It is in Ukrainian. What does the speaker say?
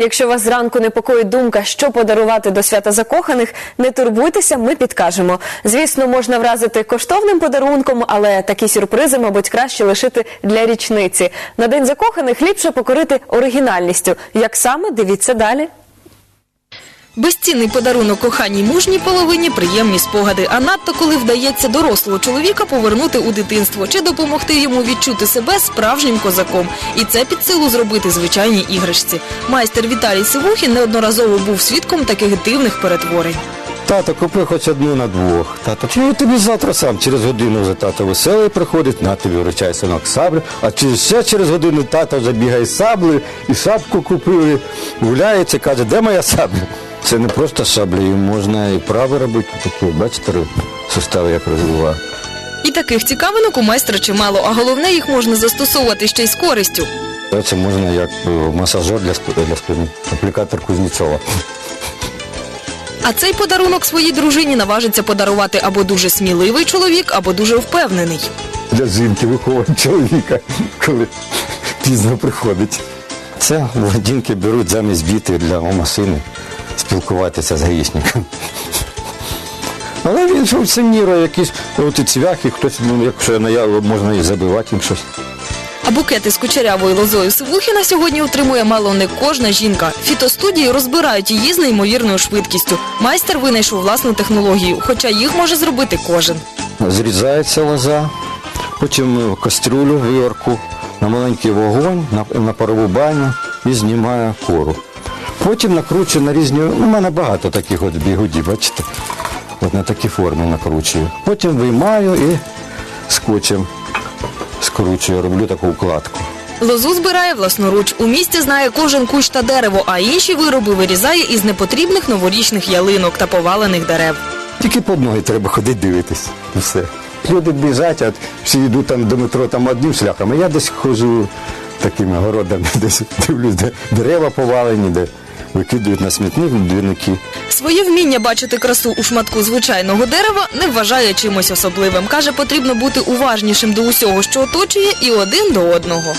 Якщо вас зранку непокоїть думка, що подарувати до свята закоханих, не турбуйтеся, ми підкажемо. Звісно, можна вразити коштовним подарунком, але такі сюрпризи, мабуть, краще лишити для річниці. На день закоханих ліпше покорити оригінальністю. Як саме дивіться далі. Безцінний подарунок коханій мужній половині приємні спогади, а надто коли вдається дорослого чоловіка повернути у дитинство чи допомогти йому відчути себе справжнім козаком. І це під силу зробити звичайній іграшці. Майстер Віталій Сивухін неодноразово був свідком таких дивних перетворень. Тато, купи хоч одну на двох. Тато, чому тобі завтра сам через годину вже тато веселий приходить, на тобі вручай синок саблю, а через ще через годину тато вже бігає саблею і шапку купив, гуляється, каже, де моя сабля? Це не просто сабля, її можна і право робити. Таке, бачите, сустави як розвиває. І таких цікавинок у майстра чимало, а головне їх можна застосовувати ще й з користю. Це можна як е, масажер для, для спини, аплікатор Кузнєцова. А цей подарунок своїй дружині наважиться подарувати або дуже сміливий чоловік, або дуже впевнений. для жінки виховують чоловіка, коли пізно приходить. Це владінки беруть замість біти для машини спілкуватися з гаїшником. Але він функціонує якісь от і цвяхи, хтось, ну, якщо наяв, можна і забивати їм щось. А букети з кучерявою лозою Сивухіна сьогодні отримує мало не кожна жінка. Фітостудії розбирають її з неймовірною швидкістю. Майстер винайшов власну технологію, хоча їх може зробити кожен. Зрізається лоза, потім в кастрюлю, виворку, на маленький вогонь, на, на парову баню і знімає кору. Потім накручую на різні, ну, у мене багато таких от бігудів, бачите? От на такі форми накручую. Потім виймаю і скотчем скручую, роблю таку укладку. Лозу збирає власноруч. У місті знає кожен кущ та дерево, а інші вироби вирізає із непотрібних новорічних ялинок та повалених дерев. Тільки по ноги треба ходити дивитись. І все. Люди біжать, а всі йдуть там до метро там одним шляхом, а я десь ходжу такими городами, десь дивлюсь, де дерева повалені, де викидують на смітник двірники. Своє вміння бачити красу у шматку звичайного дерева не вважає чимось особливим. Каже, потрібно бути уважнішим до усього, що оточує, і один до одного.